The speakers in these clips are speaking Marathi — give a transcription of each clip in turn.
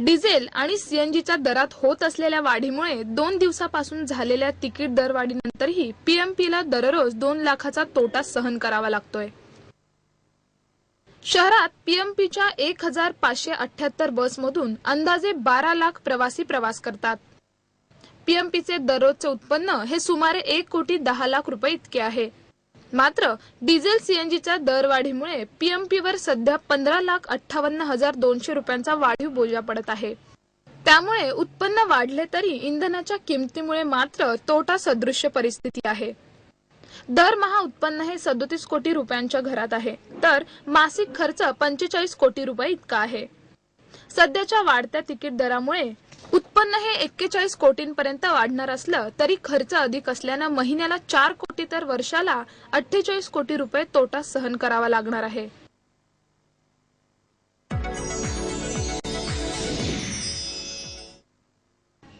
डिझेल आणि सीएनजीच्या दरात होत असलेल्या वाढीमुळे दोन दिवसापासून झालेल्या तिकीट दरवाढीनंतरही पीएमपीला दररोज दोन लाखाचा तोटा सहन करावा लागतोय. शहरात पीएमपीच्या एक हजार पाचशे अठ्याहत्तर बसमधून अंदाजे बारा लाख प्रवासी प्रवास करतात. पीएमपीचे दररोजचे उत्पन्न हे सुमारे एक कोटी दहा लाख रुपये इतके आहे. मात्र डिझेल सीएनजीच्या दरवाढीमुळे पीएमपीवर सध्या पंधरा लाख अठ्ठावन्न हजार दोनशे रुपयांचा वाढीव बोजा पडत आहे. त्यामुळे उत्पन्न वाढले तरी इंधनाच्या किमतीमुळे मात्र तोटा सदृश्य परिस्थिती आहे. दरमहा उत्पन्न हे सदोतीस कोटी रुपयांच्या घरात आहे. तर मासिक खर्च पंचेचाळीस कोटी रुपये इतका आहे. सध्याच्या वाढत्या तिकीट दरामुळे उत्पन्न हे एक्केचाळीस कोटींपर्यंत वाढणार असलं तरी खर्च अधिक असल्यानं महिन्याला चार कोटी तर वर्षाला अठ्ठेचाळीस कोटी रुपये तोटा सहन करावा लागणार आहे.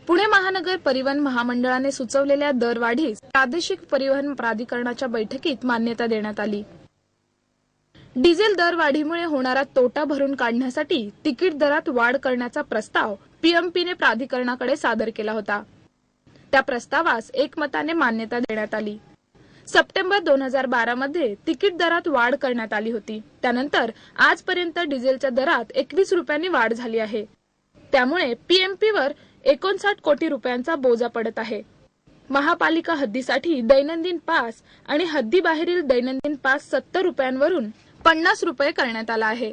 पुणे महानगर परिवहन महामंडळाने सुचवलेल्या दरवाढीस प्रादेशिक परिवहन प्राधिकरणाच्या बैठकीत मान्यता देण्यात आली. डिझेल दरवाढीमुळे होणारा तोटा भरून काढण्यासाठी तिकीट दरात वाढ करण्याचा प्रस्ताव पीएमपीने प्राधिकरणाकडे सादर केला होता. त्या प्रस्तावास एकमताने मान्यता देण्यात आली. सप्टेंबर दोन हजार बारा मध्ये तिकीट दरात वाढ करण्यात आली होती. त्यानंतर आजपर्यंत डिझेलच्या दरात एकवीस रुपयांनी वाढ झाली आहे. त्यामुळे पीएमपीवर एकोणसाठ कोटी रुपयांचा बोजा पडत आहे. महापालिका हद्दीसाठी दैनंदिन पास आणि हद्दीबाहेरील दैनंदिन पास सत्तर रुपयांवरून पन्नास रुपये करण्यात आला आहे.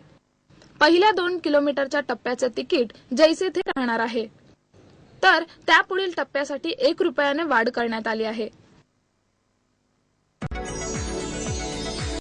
पहिल्या दोन किलोमीटरच्या टप्प्याचे तिकीट जैसे थे राहणार आहे. तर त्यापुढील टप्प्यासाठी एक रुपयाने वाढ करण्यात आली आहे.